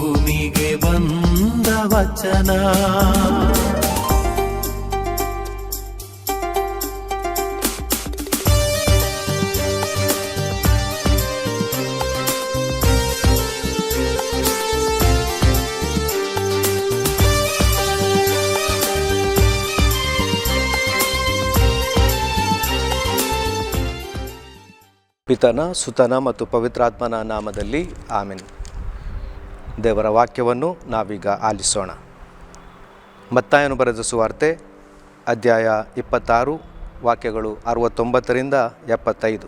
ಭೂಮಿಗೆ ಬಂದ ವಚನ. ಪಿತನ ಸುತನ ಮತ್ತು ಪವಿತ್ರಾತ್ಮನ ನಾಮದಲ್ಲಿ ಆಮೆನ್. ದೇವರ ವಾಕ್ಯವನ್ನು ನಾವೀಗ ಆಲಿಸೋಣ. ಮತ್ತಾಯನು ಬರೆದ ಸುವಾರ್ತೆ, ಅಧ್ಯಾಯ ಇಪ್ಪತ್ತಾರು, ವಾಕ್ಯಗಳು ಅರವತ್ತೊಂಬತ್ತರಿಂದ ಎಪ್ಪತ್ತೈದು.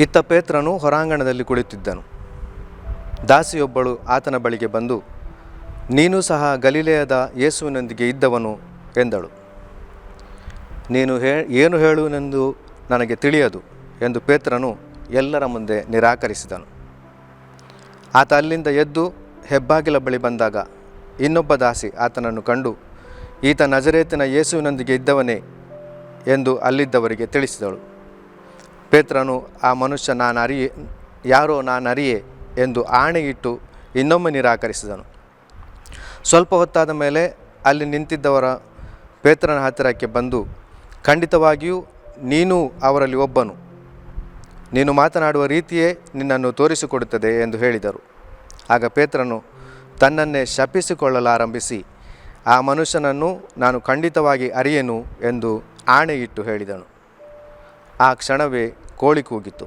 ಇತ್ತ ಪೇತ್ರನು ಹೊರಾಂಗಣದಲ್ಲಿ ಕುಳಿತಿದ್ದನು. ದಾಸಿಯೊಬ್ಬಳು ಆತನ ಬಳಿಗೆ ಬಂದು, ನೀನು ಸಹ ಗಲೀಲೆಯದ ಯೇಸುವಿನೊಂದಿಗೆ ಇದ್ದವನು ಎಂದಳು. ನೀನು ಹೇ, ಏನು ಹೇಳುವನೆಂದು ನನಗೆ ತಿಳಿಯದು ಎಂದು ಪೇತ್ರನು ಎಲ್ಲರ ಮುಂದೆ ನಿರಾಕರಿಸಿದನು. ಆತ ಅಲ್ಲಿಂದ ಎದ್ದು ಹೆಬ್ಬಾಗಿಲ ಬಳಿ ಬಂದಾಗ ಇನ್ನೊಬ್ಬ ದಾಸಿ ಆತನನ್ನು ಕಂಡು, ಈತ ನಜರೇತಿನ ಯೇಸುವಿನೊಂದಿಗೆ ಇದ್ದವನೇ? ಎಂದು ಅಲ್ಲಿದ್ದವರಿಗೆ ತಿಳಿಸಿದಳು. ಪೇತ್ರನು, ಆ ಮನುಷ್ಯ ನಾನು ಅರಿಯೆ ಯಾರೋ ನಾನು ಅರಿಯೆ ಎಂದು ಆಣೆಯಿಟ್ಟು ಇನ್ನೊಮ್ಮೆ ನಿರಾಕರಿಸಿದನು. ಸ್ವಲ್ಪ ಹೊತ್ತಾದ ಮೇಲೆ ಅಲ್ಲಿ ನಿಂತಿದ್ದವರ ಪೇತ್ರನ ಹತ್ತಿರಕ್ಕೆ ಬಂದು, ಖಂಡಿತವಾಗಿಯೂ ನೀನು ಅವರಲ್ಲಿ ಒಬ್ಬನು. ನೀನು ಮಾತನಾಡುವ ರೀತಿಯೇ ನಿನ್ನನ್ನು ತೋರಿಸಿಕೊಡುತ್ತದೆ ಎಂದು ಹೇಳಿದರು. ಆಗ ಪೇತ್ರನು, ತನ್ನನ್ನೇ ಶಪಿಸಿಕೊಳ್ಳಲಾರಂಭಿಸಿ, ಆ ಮನುಷ್ಯನನ್ನು ನಾನು ಖಂಡಿತವಾಗಿ ಅರಿಯೆನು ಎಂದು ಆಣೆಯಿಟ್ಟು ಹೇಳಿದನು. ಆ ಕ್ಷಣವೇ ಕೋಳಿ ಕೂಗಿತು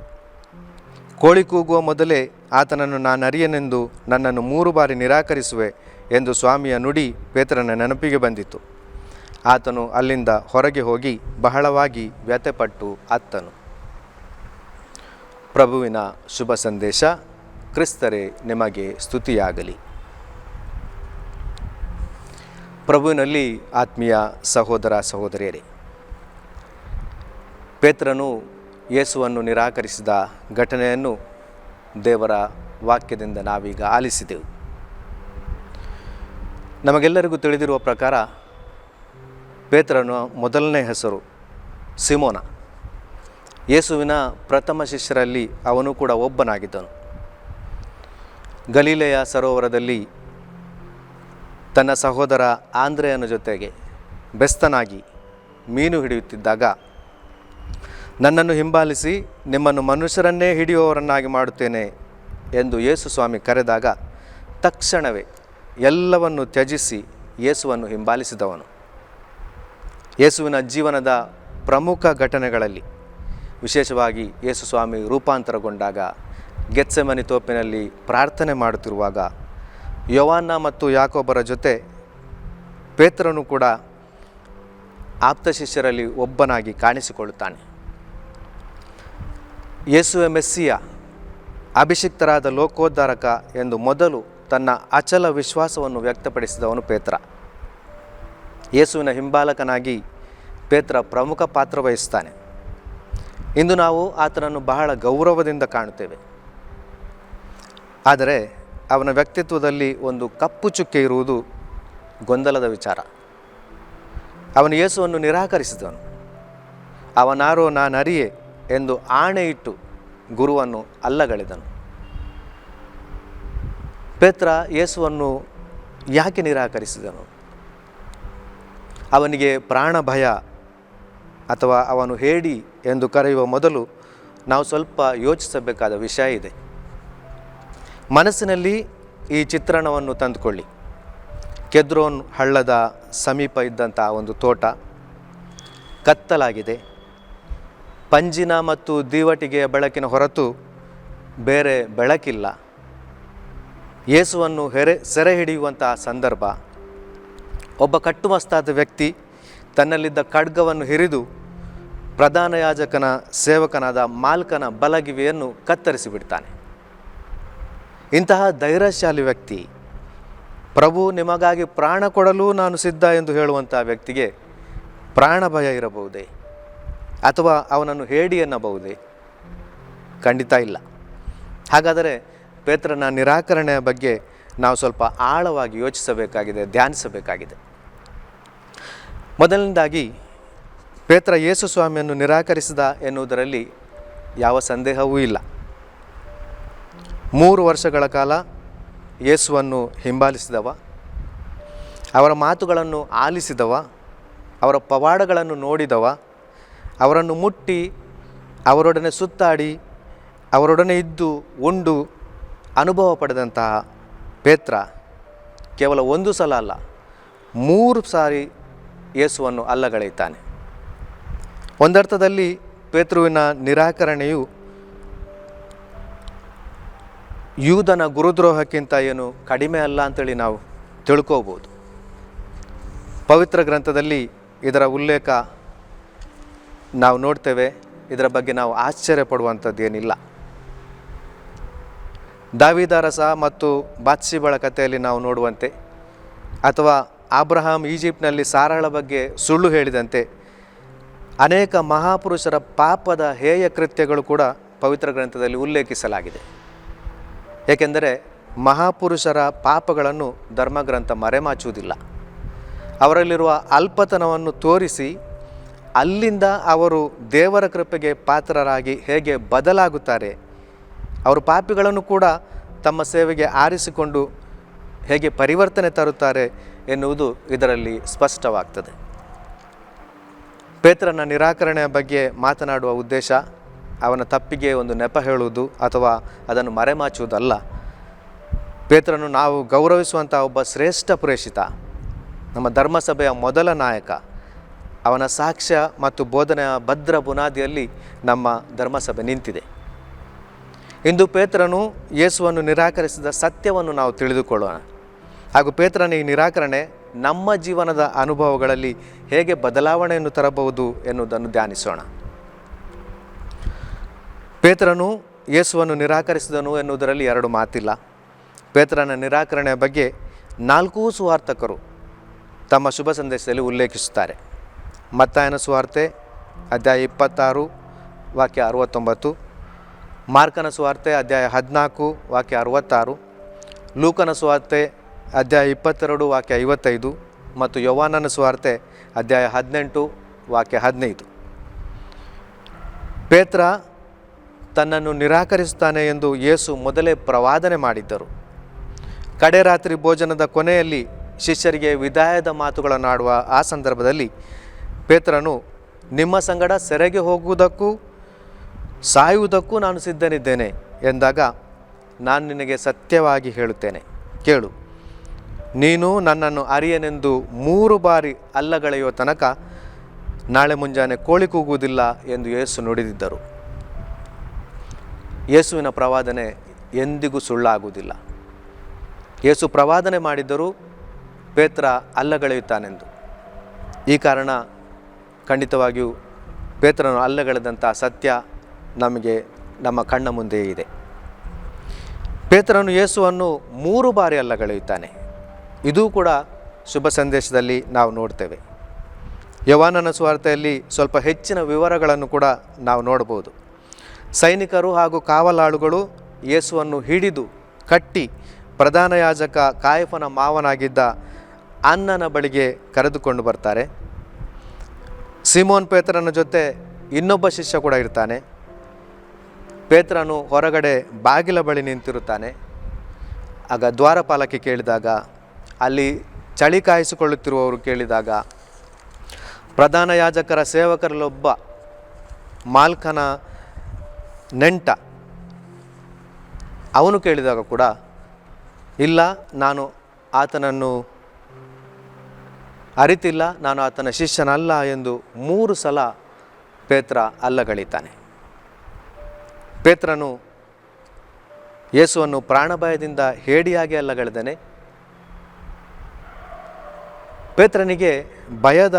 ಕೋಳಿ ಕೂಗುವ ಮೊದಲೇ ಆತನನ್ನು ನಾನು ಅರಿಯನೆಂದು ನನ್ನನ್ನು ಮೂರು ಬಾರಿ ನಿರಾಕರಿಸುವೆ ಎಂದು ಸ್ವಾಮಿಯ ನುಡಿ ಪೇತ್ರನ ನೆನಪಿಗೆ ಬಂದಿತು ಆತನು ಅಲ್ಲಿಂದ ಹೊರಗೆ ಹೋಗಿ ಬಹಳವಾಗಿ ವ್ಯಥೆಪಟ್ಟು ಅತ್ತನು. ಪ್ರಭುವಿನ ಶುಭ ಸಂದೇಶ, ಕ್ರಿಸ್ತರೇ, ನಿಮಗೆ ಸ್ತುತಿಯಾಗಲಿ. ಪ್ರಭುವಿನಲ್ಲಿ ಆತ್ಮೀಯ ಸಹೋದರ ಸಹೋದರಿಯರೇ, ಪೇತ್ರನು ಯೇಸುವನ್ನು ನಿರಾಕರಿಸಿದ ಘಟನೆಯನ್ನು ದೇವರ ವಾಕ್ಯದಿಂದ ನಾವೀಗ ಆಲಿಸಿದೆವು. ನಮಗೆಲ್ಲರಿಗೂ ತಿಳಿದಿರುವ ಪ್ರಕಾರ ಪೇತ್ರನ ಮೊದಲನೇ ಹೆಸರು ಸಿಮೋನ. ಯೇಸುವಿನ ಪ್ರಥಮ ಶಿಷ್ಯರಲ್ಲಿ ಅವನು ಕೂಡ ಒಬ್ಬನಾಗಿದ್ದನು. ಗಲೀಲೆಯ ಸರೋವರದಲ್ಲಿ ತನ್ನ ಸಹೋದರ ಆಂದ್ರೆಯನ ಜೊತೆಗೆ ಬೆಸ್ತನಾಗಿ ಮೀನು ಹಿಡಿಯುತ್ತಿದ್ದಾಗ, ನನ್ನನ್ನು ಹಿಂಬಾಲಿಸಿ ನಿಮ್ಮನ್ನು ಮನುಷ್ಯರನ್ನೇ ಹಿಡಿಯುವವರನ್ನಾಗಿ ಮಾಡುತ್ತೇನೆ ಎಂದು ಯೇಸು ಸ್ವಾಮಿ ಕರೆದಾಗ, ತಕ್ಷಣವೇ ಎಲ್ಲವನ್ನು ತ್ಯಜಿಸಿ ಯೇಸುವನ್ನು ಹಿಂಬಾಲಿಸಿದವನು. ಯೇಸುವಿನ ಜೀವನದ ಪ್ರಮುಖ ಘಟನೆಗಳಲ್ಲಿ ವಿಶೇಷವಾಗಿ ಯೇಸು ಸ್ವಾಮಿ ರೂಪಾಂತರಗೊಂಡಾಗ ಗೆತ್ಸೆಮನಿ ತೋಪಿನಲ್ಲಿ ಪ್ರಾರ್ಥನೆ ಮಾಡುತ್ತಿರುವಾಗ ಯವಾನ್ನ ಮತ್ತು ಯಾಕೊಬ್ಬರ ಜೊತೆ ಪೇತ್ರನು ಕೂಡ ಆಪ್ತ ಶಿಷ್ಯರಲ್ಲಿ ಒಬ್ಬನಾಗಿ ಕಾಣಿಸಿಕೊಳ್ಳುತ್ತಾನೆ. ಯೇಸುವೆ ಮೆಸ್ಸಿಯ ಅಭಿಷಿಕ್ತರಾದ ಲೋಕೋದ್ಧಾರಕ ಎಂದು ಮೊದಲು ತನ್ನ ಅಚಲ ವಿಶ್ವಾಸವನ್ನು ವ್ಯಕ್ತಪಡಿಸಿದವನು ಪೇತ್ರ. ಯೇಸುವಿನ ಹಿಂಬಾಲಕನಾಗಿ ಪೇತ್ರ ಪ್ರಮುಖ ಪಾತ್ರ ವಹಿಸ್ತಾನೆ ಇಂದು ನಾವು ಆತನನ್ನು ಬಹಳ ಗೌರವದಿಂದ ಕಾಣುತ್ತೇವೆ. ಆದರೆ ಅವನ ವ್ಯಕ್ತಿತ್ವದಲ್ಲಿ ಒಂದು ಕಪ್ಪು ಚುಕ್ಕೆ ಇರುವುದು ಗೊಂದಲದ ವಿಚಾರ. ಅವನು ಯೇಸುವನ್ನು ನಿರಾಕರಿಸಿದವನು. ಅವನಾರೋ ನಾನು ಅರಿಯೆ ಎಂದು ಆಣೆ ಇಟ್ಟು ಗುರುವನ್ನು ಅಲ್ಲಗಳೆದನು. ಪೇತ್ರ ಯೇಸುವನ್ನು ಯಾಕೆ ನಿರಾಕರಿಸಿದನು? ಅವನಿಗೆ ಪ್ರಾಣ ಭಯ ಅಥವಾ ಅವನು ಹೇಡಿ ಎಂದು ಕರೆಯುವ ಮೊದಲು ನಾವು ಸ್ವಲ್ಪ ಯೋಚಿಸಬೇಕಾದ ವಿಷಯ ಇದೆ. ಮನಸ್ಸಿನಲ್ಲಿ ಈ ಚಿತ್ರಣವನ್ನು ತಂದುಕೊಳ್ಳಿ. ಕೆದ್ರೋನ್ ಹಳ್ಳದ ಸಮೀಪ ಇದ್ದಂಥ ಒಂದು ತೋಟ. ಕತ್ತಲಾಗಿದೆ. ಪಂಜಿನ ಮತ್ತು ದೀವಟಿಗೆಯ ಬೆಳಕಿನ ಹೊರತು ಬೇರೆ ಬೆಳಕಿಲ್ಲ. ಯೇಸುವನ್ನು ಹೆರೆ ಸೆರೆ ಹಿಡಿಯುವಂತಹ ಸಂದರ್ಭ. ಒಬ್ಬ ಕಟ್ಟುಮಸ್ತಾದ ವ್ಯಕ್ತಿ ತನ್ನಲ್ಲಿದ್ದ ಖಡ್ಗವನ್ನು ಹಿರಿದು ಪ್ರಧಾನ ಯಾಜಕನ ಸೇವಕನಾದ ಮಾಲ್ಕನ ಬಲಗಿವೆಯನ್ನು ಕತ್ತರಿಸಿ ಬಿಡ್ತಾನೆ ಇಂತಹ ಧೈರ್ಯಶಾಲಿ ವ್ಯಕ್ತಿ, ಪ್ರಭು ನಿಮಗಾಗಿ ಪ್ರಾಣ ಕೊಡಲು ನಾನು ಸಿದ್ಧ ಎಂದು ಹೇಳುವಂಥ ವ್ಯಕ್ತಿಗೆ ಪ್ರಾಣ ಭಯ ಇರಬಹುದೇ? ಅಥವಾ ಅವನನ್ನು ಹೇಡಿ ಎನ್ನಬಹುದೇ? ಖಂಡಿತ ಇಲ್ಲ. ಹಾಗಾದರೆ ಪೇತ್ರನ ನಿರಾಕರಣೆಯ ಬಗ್ಗೆ ನಾವು ಸ್ವಲ್ಪ ಆಳವಾಗಿ ಯೋಚಿಸಬೇಕಾಗಿದೆ, ಧ್ಯಾನಿಸಬೇಕಾಗಿದೆ. ಮೊದಲನೇದಾಗಿ ಪೇತ್ರ ಯೇಸು ಸ್ವಾಮಿಯನ್ನು ನಿರಾಕರಿಸಿದ ಎನ್ನುವುದರಲ್ಲಿ ಯಾವ ಸಂದೇಹವೂ ಇಲ್ಲ. ಮೂರು ವರ್ಷಗಳ ಕಾಲ ಯೇಸುವನ್ನು ಹಿಂಬಾಲಿಸಿದವ, ಅವರ ಮಾತುಗಳನ್ನು ಆಲಿಸಿದವ, ಅವರ ಪವಾಡಗಳನ್ನು ನೋಡಿದವ, ಅವರನ್ನು ಮುಟ್ಟಿ, ಅವರೊಡನೆ ಸುತ್ತಾಡಿ, ಅವರೊಡನೆ ಇದ್ದು, ಉಂಡು ಅನುಭವ ಪಡೆದಂತಹ ಪೇತ್ರ ಕೇವಲ ಒಂದು ಸಲ ಅಲ್ಲ, ಮೂರು ಸಾರಿ ಯೇಸುವನ್ನು ಅಲ್ಲಗಳೆಯುತ್ತಾನೆ. ಒಂದರ್ಥದಲ್ಲಿ ಪೇತೃವಿನ ನಿರಾಕರಣೆಯು ಯೂದನ ಗುರುದ್ರೋಹಕ್ಕಿಂತ ಏನು ಕಡಿಮೆ ಅಲ್ಲ ಅಂತೇಳಿ ನಾವು ತಿಳ್ಕೋಬೋದು. ಪವಿತ್ರ ಗ್ರಂಥದಲ್ಲಿ ಇದರ ಉಲ್ಲೇಖ ನಾವು ನೋಡ್ತೇವೆ. ಇದರ ಬಗ್ಗೆ ನಾವು ಆಶ್ಚರ್ಯ ಪಡುವಂಥದ್ದೇನಿಲ್ಲ ದಾವಿದಾರಸ ಮತ್ತು ಬಾತ್ಸಿಬಳ ಕಥೆಯಲ್ಲಿ ನಾವು ನೋಡುವಂತೆ ಅಥವಾ ಅಬ್ರಹಾಂ ಈಜಿಪ್ಟ್ನಲ್ಲಿ ಸಾರಳ ಬಗ್ಗೆ ಸುಳ್ಳು ಹೇಳಿದಂತೆ ಅನೇಕ ಮಹಾಪುರುಷರ ಪಾಪದ ಹೇಯ ಕೃತ್ಯಗಳು ಕೂಡ ಪವಿತ್ರ ಗ್ರಂಥದಲ್ಲಿ ಉಲ್ಲೇಖಿಸಲಾಗಿದೆ. ಏಕೆಂದರೆ ಮಹಾಪುರುಷರ ಪಾಪಗಳನ್ನು ಧರ್ಮಗ್ರಂಥ ಮರೆಮಾಚುವುದಿಲ್ಲ. ಅವರಲ್ಲಿರುವ ಅಲ್ಪತನವನ್ನು ತೋರಿಸಿ ಅಲ್ಲಿಂದ ಅವರು ದೇವರ ಕೃಪೆಗೆ ಪಾತ್ರರಾಗಿ ಹೇಗೆ ಬದಲಾಗುತ್ತಾರೆ, ಅವರು ಪಾಪಿಗಳನ್ನು ಕೂಡ ತಮ್ಮ ಸೇವೆಗೆ ಆರಿಸಿಕೊಂಡು ಹೇಗೆ ಪರಿವರ್ತನೆ ತರುತ್ತಾರೆ ಎನ್ನುವುದು ಇದರಲ್ಲಿ ಸ್ಪಷ್ಟವಾಗ್ತದೆ. ಪೇತ್ರನ ನಿರಾಕರಣೆಯ ಬಗ್ಗೆ ಮಾತನಾಡುವ ಉದ್ದೇಶ ಅವನ ತಪ್ಪಿಗೆ ಒಂದು ನೆಪ ಹೇಳುವುದು ಅಥವಾ ಅದನ್ನು ಮರೆಮಾಚುವುದಲ್ಲ. ಪೇತ್ರನು ನಾವು ಗೌರವಿಸುವಂಥ ಒಬ್ಬ ಶ್ರೇಷ್ಠ ಪ್ರೇಷಿತ ನಮ್ಮ ಧರ್ಮಸಭೆಯ ಮೊದಲ ನಾಯಕ. ಅವನ ಸಾಕ್ಷ್ಯ ಮತ್ತು ಬೋಧನೆಯ ಭದ್ರ ಬುನಾದಿಯಲ್ಲಿ ನಮ್ಮ ಧರ್ಮಸಭೆ ನಿಂತಿದೆ. ಇಂದು ಪೇತ್ರನು ಯೇಸುವನ್ನು ನಿರಾಕರಿಸಿದ ಸತ್ಯವನ್ನು ನಾವು ತಿಳಿದುಕೊಳ್ಳೋಣ. ಹಾಗೂ ಪೇತ್ರನ ಈ ನಿರಾಕರಣೆ ನಮ್ಮ ಜೀವನದ ಅನುಭವಗಳಲ್ಲಿ ಹೇಗೆ ಬದಲಾವಣೆಯನ್ನು ತರಬಹುದು ಎನ್ನುವುದನ್ನು ಧ್ಯಾನಿಸೋಣ. ಪೇತ್ರನು ಯೇಸುವನ್ನು ನಿರಾಕರಿಸಿದನು ಎನ್ನುವುದರಲ್ಲಿ ಎರಡು ಮಾತಿಲ್ಲ. ಪೇತ್ರನ ನಿರಾಕರಣೆಯ ಬಗ್ಗೆ ನಾಲ್ಕೂ ಸುವಾರ್ಥಕರು ತಮ್ಮ ಶುಭ ಸಂದೇಶದಲ್ಲಿ ಉಲ್ಲೇಖಿಸುತ್ತಾರೆ. ಮತ್ತಾಯನ ಸುವಾರ್ತೆ ಅಧ್ಯಾಯ ಇಪ್ಪತ್ತಾರು, ವಾಕ್ಯ ಅರುವತ್ತೊಂಬತ್ತು. ಮಾರ್ಕನ ಸುವಾರ್ತೆ ಅಧ್ಯಾಯ ಹದಿನಾಲ್ಕು, ವಾಕ್ಯ ಅರುವತ್ತಾರು. ಲೂಕನ ಸುವಾರ್ತೆ ಅಧ್ಯಾಯ ಇಪ್ಪತ್ತೆರಡು ವಾಕ್ಯ ಐವತ್ತೈದು ಮತ್ತು ಯೌವಾನನ ಸ್ವಾರ್ತೆ ಅಧ್ಯಾಯ ಹದಿನೆಂಟು ವಾಕ್ಯ ಹದಿನೈದು. ಪೇತ್ರ ತನ್ನನ್ನು ನಿರಾಕರಿಸುತ್ತಾನೆ ಎಂದು ಯೇಸು ಮೊದಲೇ ಪ್ರವಾದನೆ ಮಾಡಿದ್ದರು. ಕಡೆ ರಾತ್ರಿ ಭೋಜನದ ಕೊನೆಯಲ್ಲಿ ಶಿಷ್ಯರಿಗೆ ವಿದಾಯದ ಮಾತುಗಳನ್ನಾಡುವ ಆ ಸಂದರ್ಭದಲ್ಲಿ ಪೇತ್ರನು, ನಿಮ್ಮ ಸಂಗಡ ಸೆರೆಗೆ ಹೋಗುವುದಕ್ಕೂ ಸಾಯುವುದಕ್ಕೂ ನಾನು ಸಿದ್ಧನಿದ್ದೇನೆ ಎಂದಾಗ, ನಾನು ನಿನಗೆ ಸತ್ಯವಾಗಿ ಹೇಳುತ್ತೇನೆ. ಕೇಳು. ನೀನು ನನ್ನನ್ನು ಅರಿಯನೆಂದು ಮೂರು ಬಾರಿ ಅಲ್ಲಗಳೆಯುವ ತನಕ ನಾಳೆ ಮುಂಜಾನೆ ಕೋಳಿ ಕೂಗುವುದಿಲ್ಲ ಎಂದು ಯೇಸು ನುಡಿದಿದ್ದರು. ಯೇಸುವಿನ ಪ್ರವಾದನೆ ಎಂದಿಗೂ ಸುಳ್ಳಾಗುವುದಿಲ್ಲ. ಯೇಸು ಪ್ರವಾದನೆ ಮಾಡಿದ್ದರೂ ಪೇತ್ರ ಅಲ್ಲಗಳೆಯುತ್ತಾನೆಂದು. ಈ ಕಾರಣ ಖಂಡಿತವಾಗಿಯೂ ಪೇತ್ರನು ಅಲ್ಲಗಳೆದಂಥ ಸತ್ಯ ನಮಗೆ ನಮ್ಮ ಕಣ್ಣ ಮುಂದೆ ಇದೆ. ಪೇತ್ರನು ಯೇಸುವನ್ನು ಮೂರು ಬಾರಿ ಅಲ್ಲಗಳೆಯುತ್ತಾನೆ. ಇದೂ ಕೂಡ ಶುಭ ಸಂದೇಶದಲ್ಲಿ ನಾವು ನೋಡ್ತೇವೆ. ಯವಾನನ ಸ್ವಾರ್ಥೆಯಲ್ಲಿ ಸ್ವಲ್ಪ ಹೆಚ್ಚಿನ ವಿವರಗಳನ್ನು ಕೂಡ ನಾವು ನೋಡ್ಬೋದು ಸೈನಿಕರು ಹಾಗೂ ಕಾವಲಾಳುಗಳು ಯೇಸುವನ್ನು ಹಿಡಿದು ಕಟ್ಟಿ ಪ್ರಧಾನ ಯಾಜಕ ಕಾಯಫನ ಮಾವನಾಗಿದ್ದ ಅನ್ನನ ಬಳಿಗೆ ಕರೆದುಕೊಂಡು ಬರ್ತಾರೆ. ಸಿಮೋನ್ ಪೇತ್ರನ ಜೊತೆ ಇನ್ನೊಬ್ಬ ಶಿಷ್ಯ ಕೂಡ ಇರ್ತಾನೆ. ಪೇತ್ರನು ಹೊರಗಡೆ ಬಾಗಿಲ ಬಳಿ ನಿಂತಿರುತ್ತಾನೆ. ಆಗ ದ್ವಾರಪಾಲಕಿ ಕೇಳಿದಾಗ ಅಲ್ಲಿ ಚಳಿ ಕಾಯಿಸಿಕೊಳ್ಳುತ್ತಿರುವವರು ಕೇಳಿದಾಗ, ಪ್ರಧಾನ ಯಾಜಕರ ಸೇವಕರಲ್ಲೊಬ್ಬ ಮಾಲ್ಕನ ನೆಂಟ. ಅವನು ಕೇಳಿದಾಗ ಕೂಡ, ಇಲ್ಲ, ನಾನು ಆತನನ್ನು ಅರಿತಿಲ್ಲ, ನಾನು ಆತನ ಶಿಷ್ಯನಲ್ಲ ಎಂದು ಮೂರು ಸಲ ಪೇತ್ರ ಅಲ್ಲಗಳಿತಾನೆ. ಪೇತ್ರನು ಯೇಸುವನ್ನು ಪ್ರಾಣಭಯದಿಂದ ಹೇಡಿಯಾಗಿ ಅಲ್ಲಗಳೆದನೆ. ಪೇತ್ರನಿಗೆ ಭಯದ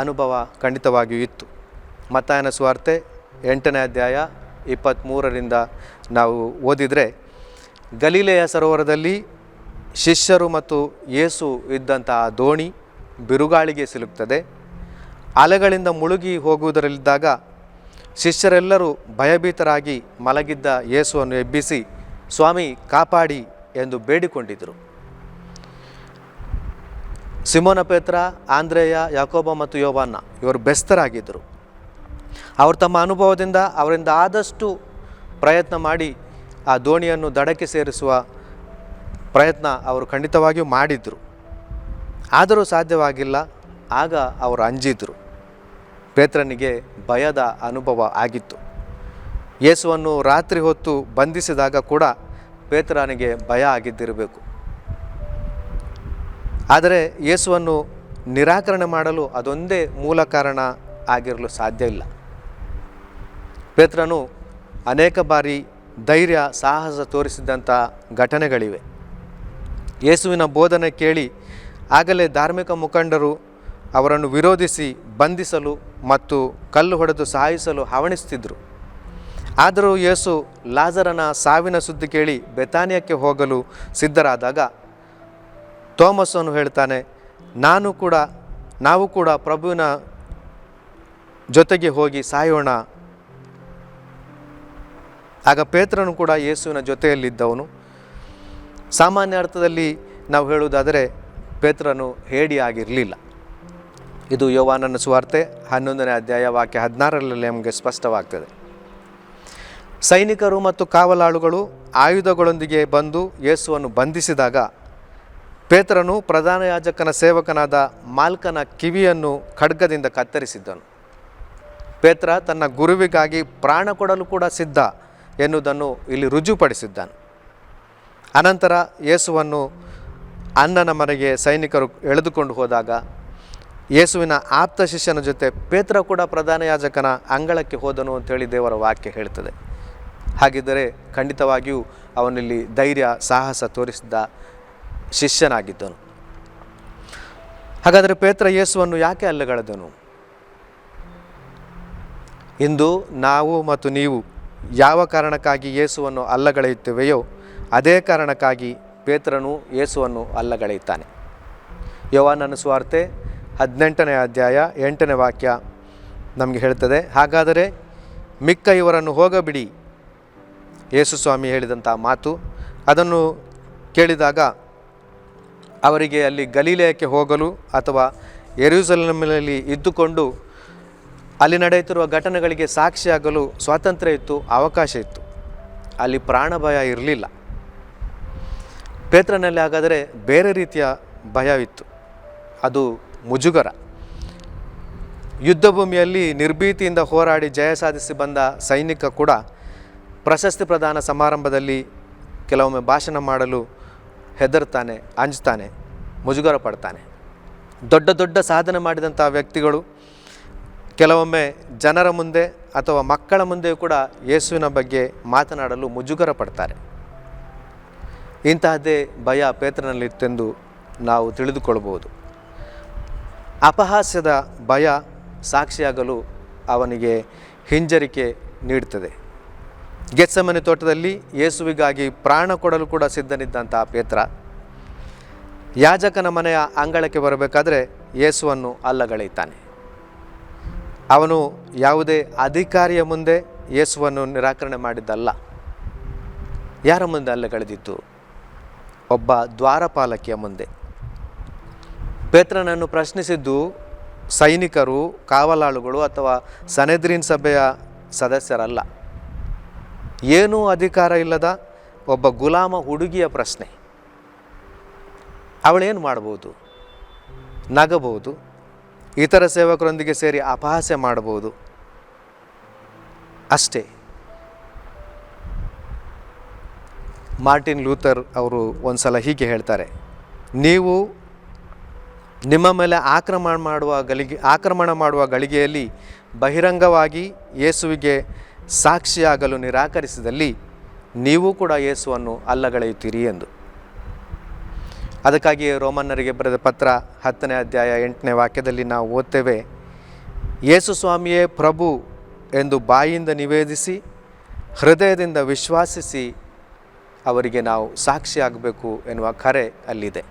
ಅನುಭವ ಖಂಡಿತವಾಗಿಯೂ ಇತ್ತು. ಮತ್ತಾಯನ ಸ್ವಾರ್ತೆ ಎಂಟನೇ ಅಧ್ಯಾಯ ಇಪ್ಪತ್ತ್ಮೂರರಿಂದ ನಾವು ಓದಿದರೆ, ಗಲೀಲೆಯ ಸರೋವರದಲ್ಲಿ ಶಿಷ್ಯರು ಮತ್ತು ಯೇಸು ಇದ್ದಂತಹ ದೋಣಿ ಬಿರುಗಾಳಿಗೆ ಸಿಲುಕ್ತದೆ. ಅಲೆಗಳಿಂದ ಮುಳುಗಿ ಹೋಗುವುದರಲ್ಲಿದ್ದಾಗ ಶಿಷ್ಯರೆಲ್ಲರೂ ಭಯಭೀತರಾಗಿ ಮಲಗಿದ್ದ ಯೇಸುವನ್ನು ಎಬ್ಬಿಸಿ, ಸ್ವಾಮಿ, ಕಾಪಾಡಿ ಎಂದು ಬೇಡಿಕೊಂಡಿದ್ದರು. ಸಿಮೋನ ಪೇತ್ರ, ಆಂದ್ರೇಯ, ಯಾಕೋಬ ಮತ್ತು ಯೋವಾನ್ನ ಇವರು ಬೆಸ್ತರಾಗಿದ್ದರು. ಅವರು ತಮ್ಮ ಅನುಭವದಿಂದ ಅವರಿಂದ ಆದಷ್ಟು ಪ್ರಯತ್ನ ಮಾಡಿ ಆ ದೋಣಿಯನ್ನು ದಡಕ್ಕೆ ಸೇರಿಸುವ ಪ್ರಯತ್ನ ಅವರು ಖಂಡಿತವಾಗಿಯೂ ಮಾಡಿದ್ದರು ಆದರೂ ಸಾಧ್ಯವಾಗಿಲ್ಲ, ಆಗ ಅವರು ಅಂಜಿದ್ರು. ಪೇತ್ರನಿಗೆ ಭಯದ ಅನುಭವ ಆಗಿತ್ತು. ಯೇಸುವನ್ನು ರಾತ್ರಿ ಹೊತ್ತು ಬಂಧಿಸಿದಾಗ ಕೂಡ ಪೇತ್ರನಿಗೆ ಭಯ ಆಗಿದ್ದಿರಬೇಕು. ಆದರೆ ಯೇಸುವನ್ನು ನಿರಾಕರಣೆ ಮಾಡಲು ಅದೊಂದೇ ಮೂಲ ಕಾರಣ ಆಗಿರಲು ಸಾಧ್ಯ ಇಲ್ಲ. ಪೇತ್ರನು ಅನೇಕ ಬಾರಿ ಧೈರ್ಯ, ಸಾಹಸ ತೋರಿಸಿದಂಥ ಘಟನೆಗಳಿವೆ. ಯೇಸುವಿನ ಬೋಧನೆ ಕೇಳಿ ಆಗಲೇ ಧಾರ್ಮಿಕ ಮುಖಂಡರು ಅವರನ್ನು ವಿರೋಧಿಸಿ ಬಂಧಿಸಲು ಮತ್ತು ಕಲ್ಲು ಹೊಡೆದು ಸಾಯಿಸಲು ಹವಣಿಸ್ತಿದ್ದರು ಆದರೂ ಯೇಸು ಲಾಜರನ ಸಾವಿನ ಸುದ್ದಿ ಕೇಳಿ ಬೆತಾನಿಯಕ್ಕೆ ಹೋಗಲು ಸಿದ್ಧರಾದಾಗ ಥೋಮಸನು ಹೇಳ್ತಾನೆ, ನಾನು ಕೂಡ, ನಾವು ಕೂಡ ಪ್ರಭುವಿನ ಜೊತೆಗೆ ಹೋಗಿ ಸಾಯೋಣ. ಆಗ ಪೇತ್ರನು ಕೂಡ ಯೇಸುವಿನ ಜೊತೆಯಲ್ಲಿದ್ದವನು. ಸಾಮಾನ್ಯ ಅರ್ಥದಲ್ಲಿ ನಾವು ಹೇಳುವುದಾದರೆ, ಪೇತ್ರನು ಹೇಡಿಯಾಗಿರಲಿಲ್ಲ ಇದು ಯೋವಾನನ ಸುವಾರ್ತೆ, ಹನ್ನೊಂದನೇ ಅಧ್ಯಾಯ, ವಾಕ್ಯ ಹದಿನಾರರಲ್ಲಿ ನಮಗೆ ಸ್ಪಷ್ಟವಾಗ್ತದೆ. ಸೈನಿಕರು ಮತ್ತು ಕಾವಲಾಳುಗಳು ಆಯುಧಗಳೊಂದಿಗೆ ಬಂದು ಯೇಸುವನ್ನು ಬಂಧಿಸಿದಾಗ ಪೇತ್ರನು ಪ್ರಧಾನ ಯಾಜಕನ ಸೇವಕನಾದ ಮಾಲ್ಕನ ಕಿವಿಯನ್ನು ಖಡ್ಗದಿಂದ ಕತ್ತರಿಸಿದ್ದನು. ಪೇತ್ರ ತನ್ನ ಗುರುವಿಗಾಗಿ ಪ್ರಾಣ ಕೊಡಲು ಕೂಡ ಸಿದ್ಧ ಎನ್ನುವುದನ್ನು ಇಲ್ಲಿ ರುಜುಪಡಿಸಿದ್ದಾನೆ. ಅನಂತರ ಯೇಸುವನ್ನು ಅಣ್ಣನ ಮನೆಗೆ ಸೈನಿಕರು ಎಳೆದುಕೊಂಡು ಹೋದಾಗ ಯೇಸುವಿನ ಆಪ್ತ ಶಿಷ್ಯನ ಜೊತೆ ಪೇತ್ರ ಕೂಡ ಪ್ರಧಾನ ಯಾಜಕನ ಅಂಗಳಕ್ಕೆ ಹೋದನು ಅಂತೇಳಿ ದೇವರ ವಾಕ್ಯ ಹೇಳ್ತದೆ. ಹಾಗಿದ್ದರೆ ಖಂಡಿತವಾಗಿಯೂ ಅವನಲ್ಲಿ ಧೈರ್ಯ, ಸಾಹಸ ತೋರಿಸಿದ ಶಿಷ್ಯನಾಗಿದ್ದನು. ಹಾಗಾದರೆ ಪೇತ್ರ ಯೇಸುವನ್ನು ಯಾಕೆ ಅಲ್ಲಗಳೆದನು ಇಂದು ನಾವು ಮತ್ತು ನೀವು ಯಾವ ಕಾರಣಕ್ಕಾಗಿ ಯೇಸುವನ್ನು ಅಲ್ಲಗಳೆಯುತ್ತೇವೆಯೋ ಅದೇ ಕಾರಣಕ್ಕಾಗಿ ಪೇತ್ರನು ಯೇಸುವನ್ನು ಅಲ್ಲಗಳೆಯುತ್ತಾನೆ. ಯೋವಾನನ ಸ್ವಾರ್ತೆ ಹದಿನೆಂಟನೇ ಅಧ್ಯಾಯ ಎಂಟನೇ ವಾಕ್ಯ ನಮಗೆ ಹೇಳ್ತದೆ, ಹಾಗಾದರೆ ಮಿಕ್ಕ ಇವರನ್ನು ಹೋಗಬಿಡಿ. ಯೇಸು ಸ್ವಾಮಿ ಹೇಳಿದಂಥ ಮಾತು, ಅದನ್ನು ಕೇಳಿದಾಗ ಅವರಿಗೆ ಅಲ್ಲಿ ಗಲೀಲೆಯಕ್ಕೆ ಹೋಗಲು ಅಥವಾ ಯೆರೂಸಲೇಮಿನಲ್ಲಿ ಇದ್ದುಕೊಂಡು ಅಲ್ಲಿ ನಡೆಯುತ್ತಿರುವ ಘಟನೆಗಳಿಗೆ ಸಾಕ್ಷಿಯಾಗಲು ಸ್ವಾತಂತ್ರ್ಯ ಇತ್ತು, ಅವಕಾಶ ಇತ್ತು. ಅಲ್ಲಿ ಪ್ರಾಣ ಭಯ ಇರಲಿಲ್ಲ. ಪೇತ್ರನಲ್ಲಿ ಹಾಗಾದರೆ ಬೇರೆ ರೀತಿಯ ಭಯವಿತ್ತು. ಅದು ಮುಜುಗರ. ಯುದ್ಧಭೂಮಿಯಲ್ಲಿ ನಿರ್ಭೀತಿಯಿಂದ ಹೋರಾಡಿ ಜಯ ಸಾಧಿಸಿ ಬಂದ ಸೈನಿಕ ಕೂಡ ಪ್ರಶಸ್ತಿ ಪ್ರದಾನ ಸಮಾರಂಭದಲ್ಲಿ ಕೆಲವೊಮ್ಮೆ ಭಾಷಣ ಮಾಡಲು ಹೆದರ್ತಾನೆ, ಅಂಜ್ತಾನೆ ಮುಜುಗರ ಪಡ್ತಾನೆ ದೊಡ್ಡ ದೊಡ್ಡ ಸಾಧನೆ ಮಾಡಿದಂಥ ವ್ಯಕ್ತಿಗಳು, ಕೆಲವೊಮ್ಮೆ ಜನರ ಮುಂದೆ ಅಥವಾ ಮಕ್ಕಳ ಮುಂದೆಯೂ ಕೂಡ ಯೇಸುವಿನ ಬಗ್ಗೆ ಮಾತನಾಡಲು ಮುಜುಗರ ಪಡ್ತಾರೆ ಇಂತಹದ್ದೇ ಭಯ ಪೇತ್ರನಲ್ಲಿತ್ತೆಂದು ನಾವು ತಿಳಿದುಕೊಳ್ಬೋದು ಅಪಹಾಸ್ಯದ ಭಯ ಸಾಕ್ಷಿಯಾಗಲು ಅವನಿಗೆ ಹಿಂಜರಿಕೆ ನೀಡುತ್ತದೆ ಗೆತ್ಸಮನೆ ತೋಟದಲ್ಲಿ ಯೇಸುವಿಗಾಗಿ ಪ್ರಾಣ ಕೊಡಲು ಕೂಡ ಸಿದ್ಧನಿದ್ದಂತಹ ಪೇತ್ರ. ಯಾಜಕನ ಮನೆಯ ಅಂಗಳಕ್ಕೆ ಬರಬೇಕಾದ್ರೆ ಯೇಸುವನ್ನು ಅಲ್ಲಗಳೆಯುತ್ತಾನೆ. ಅವನು ಯಾವುದೇ ಅಧಿಕಾರಿಯ ಮುಂದೆ ಯೇಸುವನ್ನು ನಿರಾಕರಣೆ ಮಾಡಿದ್ದಲ್ಲ. ಯಾರ ಮುಂದೆ ಅಲ್ಲಗಳೆದಿತ್ತು? ಒಬ್ಬ ದ್ವಾರಪಾಲಕಿಯ ಮುಂದೆ. ಪೇತ್ರನನ್ನು ಪ್ರಶ್ನಿಸಿದ್ದು ಸೈನಿಕರು, ಕಾವಲಾಳುಗಳು ಅಥವಾ ಸನೆದ್ರೀನ್ ಸಭೆಯ ಸದಸ್ಯರಲ್ಲ. ಏನೂ ಅಧಿಕಾರ ಇಲ್ಲದ ಒಬ್ಬ ಗುಲಾಮ ಹುಡುಗಿಯ ಪ್ರಶ್ನೆ. ಅವಳೇನು ಮಾಡ್ಬೋದು? ನಗಬಹುದು ಇತರ ಸೇವಕರೊಂದಿಗೆ ಸೇರಿ ಅಪಹಾಸ್ಯ ಮಾಡಬಹುದು ಅಷ್ಟೇ. ಮಾರ್ಟಿನ್ ಲೂಥರ್ ಅವರು ಒಂದು ಸಲ ಹೀಗೆ ಹೇಳ್ತಾರೆ. ನೀವು ನಿಮ್ಮ ಮೇಲೆ ಆಕ್ರಮಣ ಮಾಡುವ ಗಳಿಗೆ ಆಕ್ರಮಣ ಮಾಡುವ ಗಳಿಗೆಯಲ್ಲಿ ಬಹಿರಂಗವಾಗಿ ಯೇಸುವಿಗೆ ಸಾಕ್ಷಿಯಾಗಲು ನಿರಾಕರಿಸಿದಲ್ಲಿ ನೀವು ಕೂಡ ಯೇಸುವನ್ನು ಅಲ್ಲಗಳೆಯುತ್ತೀರಿ ಎಂದು. ಅದಕ್ಕಾಗಿ ರೋಮನ್ನರಿಗೆ ಬರೆದ ಪತ್ರ ಹತ್ತನೇ ಅಧ್ಯಾಯ ಎಂಟನೇ ವಾಕ್ಯದಲ್ಲಿ ನಾವು ಓದ್ತೇವೆ, ಯೇಸು ಸ್ವಾಮಿಯೇ ಪ್ರಭು ಎಂದು ಬಾಯಿಯಿಂದ ನಿವೇದಿಸಿ, ಹೃದಯದಿಂದ ವಿಶ್ವಾಸಿಸಿ ಅವರಿಗೆ ನಾವು ಸಾಕ್ಷಿಯಾಗಬೇಕು ಎನ್ನುವ ಕರೆ ಅಲ್ಲಿದೆ.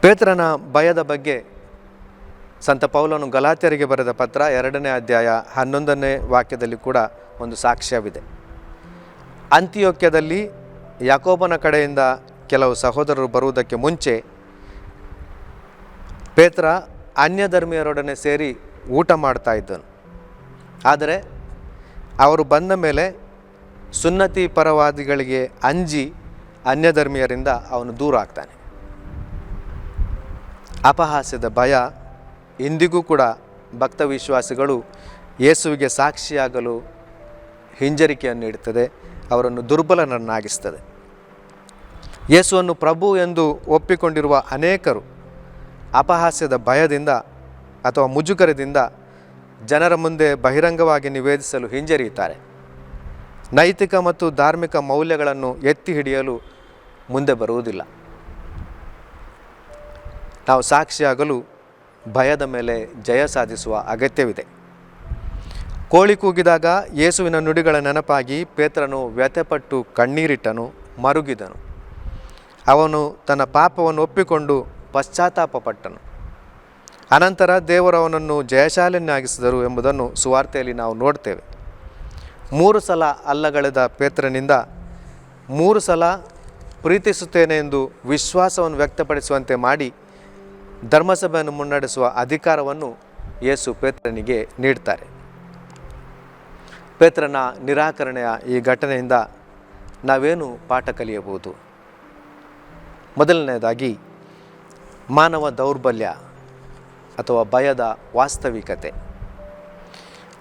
ಪೇತ್ರನ ಭಯದ ಬಗ್ಗೆ ಸಂತ ಪೌಲನು ಗಲಾತ್ಯರಿಗೆ ಬರೆದ ಪತ್ರ ಎರಡನೇ ಅಧ್ಯಾಯ ಹನ್ನೊಂದನೇ ವಾಕ್ಯದಲ್ಲಿ ಕೂಡ ಒಂದು ಸಾಕ್ಷ್ಯವಿದೆ. ಅಂತ್ಯೋಕ್ಯದಲ್ಲಿ ಯಾಕೋಬನ ಕಡೆಯಿಂದ ಕೆಲವು ಸಹೋದರರು ಬರುವುದಕ್ಕೆ ಮುಂಚೆ ಪೇತ್ರ ಅನ್ಯ ಧರ್ಮೀಯರೊಡನೆ ಸೇರಿ ಊಟ ಮಾಡ್ತಾ ಇದ್ದನು. ಆದರೆ ಅವರು ಬಂದ ಮೇಲೆ ಸುನ್ನತಿ ಪರವಾದಿಗಳಿಗೆ ಅಂಜಿ ಅನ್ಯ ಧರ್ಮೀಯರಿಂದ ಅವನು ದೂರ ಆಗ್ತಾನೆ. ಅಪಹಾಸ್ಯದ ಭಯ ಇಂದಿಗೂ ಕೂಡ ಭಕ್ತ ವಿಶ್ವಾಸಿಗಳು ಯೇಸುವಿಗೆ ಸಾಕ್ಷಿಯಾಗಲು ಹಿಂಜರಿಕೆಯನ್ನು ನೀಡುತ್ತದೆ, ಅವರನ್ನು ದುರ್ಬಲನನ್ನಾಗಿಸ್ತದೆ ಯೇಸುವನ್ನು ಪ್ರಭು ಎಂದು ಒಪ್ಪಿಕೊಂಡಿರುವ ಅನೇಕರು ಅಪಹಾಸ್ಯದ ಭಯದಿಂದ ಅಥವಾ ಮುಜುಗರದಿಂದ ಜನರ ಮುಂದೆ ಬಹಿರಂಗವಾಗಿ ನಿವೇದಿಸಲು ಹಿಂಜರಿಯುತ್ತಾರೆ. ನೈತಿಕ ಮತ್ತು ಧಾರ್ಮಿಕ ಮೌಲ್ಯಗಳನ್ನು ಎತ್ತಿ ಹಿಡಿಯಲು ಮುಂದೆ ಬರುವುದಿಲ್ಲ. ನಾವು ಸಾಕ್ಷಿಯಾಗಲು ಭಯದ ಮೇಲೆ ಜಯ ಸಾಧಿಸುವ ಅಗತ್ಯವಿದೆ. ಕೋಳಿ ಕೂಗಿದಾಗ ಯೇಸುವಿನ ನುಡಿಗಳ ನೆನಪಾಗಿ ಪೇತ್ರನು ವ್ಯಥೆಪಟ್ಟು ಕಣ್ಣೀರಿಟ್ಟನು, ಮರುಗಿದನು. ಅವನು ತನ್ನ ಪಾಪವನ್ನು ಒಪ್ಪಿಕೊಂಡು ಪಶ್ಚಾತ್ತಾಪಪಟ್ಟನು. ಅನಂತರ ದೇವರು ಅವನನ್ನು ಜಯಶಾಲಿಯನ್ನಾಗಿಸಿದರು ಎಂಬುದನ್ನು ಸುವಾರ್ತೆಯಲ್ಲಿ ನಾವು ನೋಡ್ತೇವೆ. ಮೂರು ಸಲ ಅಲ್ಲಗಳೆದ ಪೇತ್ರನಿಂದ ಮೂರು ಸಲ ಪ್ರೀತಿಸುತ್ತೇನೆ ಎಂದು ವಿಶ್ವಾಸವನ್ನು ವ್ಯಕ್ತಪಡಿಸುವಂತೆ ಮಾಡಿ ಧರ್ಮಸಭೆಯನ್ನು ಮುನ್ನಡೆಸುವ ಅಧಿಕಾರವನ್ನು ಯೇಸು ಪೇತ್ರನಿಗೆ ನೀಡ್ತಾರೆ. ಪೇತ್ರನ ನಿರಾಕರಣೆಯ ಈ ಘಟನೆಯಿಂದ ನಾವೇನು ಪಾಠ ಕಲಿಯಬಹುದು? ಮೊದಲನೆಯದಾಗಿ ಮಾನವ ದೌರ್ಬಲ್ಯ ಅಥವಾ ಭಯದ ವಾಸ್ತವಿಕತೆ.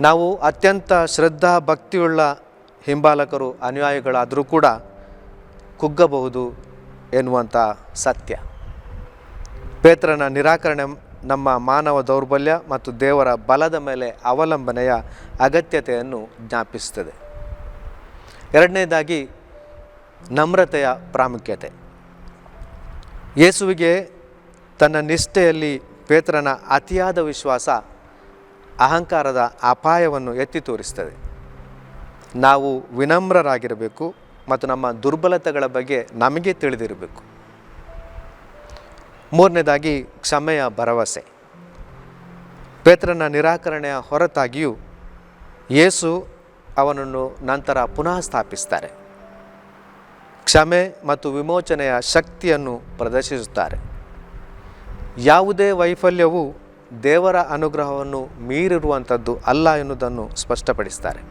ನಾವು ಅತ್ಯಂತ ಶ್ರದ್ಧಾ ಭಕ್ತಿಯುಳ್ಳ ಹಿಂಬಾಲಕರು, ಅನುಯಾಯಿಗಳಾದರೂ ಕೂಡ ಕುಗ್ಗಬಹುದು ಎನ್ನುವಂಥ ಸತ್ಯ. ಪೇತ್ರನ ನಿರಾಕರಣೆ ನಮ್ಮ ಮಾನವ ದೌರ್ಬಲ್ಯ ಮತ್ತು ದೇವರ ಬಲದ ಮೇಲೆ ಅವಲಂಬನೆಯ ಅಗತ್ಯತೆಯನ್ನು ಜ್ಞಾಪಿಸುತ್ತದೆ. ಎರಡನೇದಾಗಿ ನಮ್ರತೆಯ ಪ್ರಾಮುಖ್ಯತೆ. ಯೇಸುವಿಗೆ ತನ್ನ ನಿಷ್ಠೆಯಲ್ಲಿ ಪೇತ್ರನ ಅತಿಯಾದ ವಿಶ್ವಾಸ ಅಹಂಕಾರದ ಅಪಾಯವನ್ನು ಎತ್ತಿ ತೋರಿಸ್ತದೆ ನಾವು ವಿನಮ್ರರಾಗಿರಬೇಕು ಮತ್ತು ನಮ್ಮ ದುರ್ಬಲತೆಗಳ ಬಗ್ಗೆ ನಮಗೆ ತಿಳಿದಿರಬೇಕು. ಮೂರನೇದಾಗಿ ಕ್ಷಮೆಯ ಭರವಸೆ. ಪೇತ್ರನ ನಿರಾಕರಣೆಯ ಹೊರತಾಗಿಯೂ ಯೇಸು ಅವನನ್ನು ನಂತರ ಪುನಃ ಸ್ಥಾಪಿಸ್ತಾರೆ. ಕ್ಷಮೆ ಮತ್ತು ವಿಮೋಚನೆಯ ಶಕ್ತಿಯನ್ನು ಪ್ರದರ್ಶಿಸುತ್ತಾರೆ. ಯಾವುದೇ ವೈಫಲ್ಯವು ದೇವರ ಅನುಗ್ರಹವನ್ನು ಮೀರಿರುವಂಥದ್ದು ಅಲ್ಲ ಎನ್ನುವುದನ್ನು ಸ್ಪಷ್ಟಪಡಿಸ್ತಾರೆ.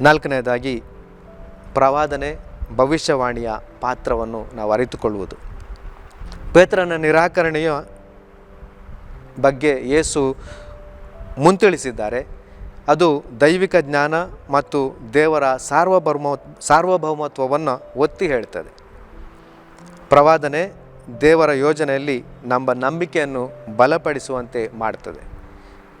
ನಾಲ್ಕನೆಯದಾಗಿ ಪ್ರವಾದನೆ ಭವಿಷ್ಯವಾಣಿಯ ಪಾತ್ರವನ್ನು ನಾವು ಅರಿತುಕೊಳ್ಳುವುದು. ಪೇತ್ರನ ನಿರಾಕರಣೆಯ ಬಗ್ಗೆ ಯೇಸು ಮುಂತಿಳಿಸಿದ್ದಾರೆ. ಅದು ದೈವಿಕ ಜ್ಞಾನ ಮತ್ತು ದೇವರ ಸಾರ್ವಭೌಮ, ಸಾರ್ವಭೌಮತ್ವವನ್ನು ಒತ್ತಿ ಹೇಳ್ತದೆ. ಪ್ರವಾದನೆ ದೇವರ ಯೋಜನೆಯಲ್ಲಿ ನಮ್ಮ ನಂಬಿಕೆಯನ್ನು ಬಲಪಡಿಸುವಂತೆ ಮಾಡ್ತದೆ.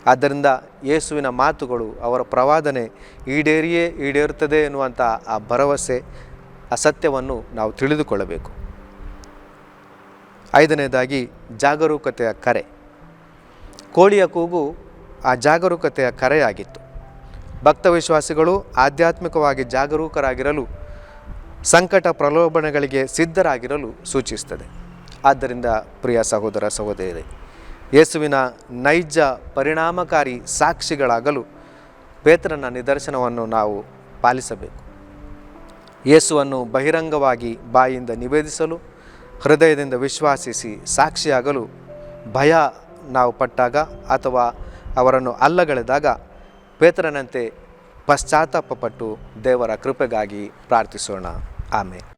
ಆದ್ದರಿಂದ ಯೇಸುವಿನ ಮಾತುಗಳು ಅವರ ಪ್ರವಾದನೆ ಈಡೇರಿಯೇ ಈಡೇರುತ್ತದೆ ಎನ್ನುವಂಥ ಆ ಭರವಸೆ ಆ ಸತ್ಯವನ್ನು ನಾವು ತಿಳಿದುಕೊಳ್ಳಬೇಕು. ಐದನೇದಾಗಿ ಜಾಗರೂಕತೆಯ ಕರೆ. ಕೋಳಿಯ ಕೂಗು ಆ ಜಾಗರೂಕತೆಯ ಕರೆಯಾಗಿತ್ತು. ಭಕ್ತ ವಿಶ್ವಾಸಿಗಳು ಆಧ್ಯಾತ್ಮಿಕವಾಗಿ ಜಾಗರೂಕರಾಗಿರಲು, ಸಂಕಟ ಪ್ರಲೋಭನೆಗಳಿಗೆ ಸಿದ್ಧರಾಗಿರಲು ಸೂಚಿಸುತ್ತದೆ. ಆದ್ದರಿಂದ ಪ್ರಿಯ ಸಹೋದರ ಸಹೋದರಿ ಯೇಸುವಿನ ನೈಜ ಪರಿಣಾಮಕಾರಿ ಸಾಕ್ಷಿಗಳಾಗಲು ಪೇತ್ರನ ನಿದರ್ಶನವನ್ನು ನಾವು ಪಾಲಿಸಬೇಕು. ಯೇಸುವನ್ನು ಬಹಿರಂಗವಾಗಿ ಬಾಯಿಂದ ನಿವೇದಿಸಲು, ಹೃದಯದಿಂದ ವಿಶ್ವಾಸಿಸಿ ಸಾಕ್ಷಿಯಾಗಲು ಭಯ ನಾವು ಪಟ್ಟಾಗ ಅಥವಾ ಅವರನ್ನು ಅಲ್ಲಗಳೆದಾಗ ಪೇತ್ರನಂತೆ ಪಶ್ಚಾತ್ತಾಪಪಟ್ಟು ದೇವರ ಕೃಪೆಗಾಗಿ ಪ್ರಾರ್ಥಿಸೋಣ. ಆಮೇಲೆ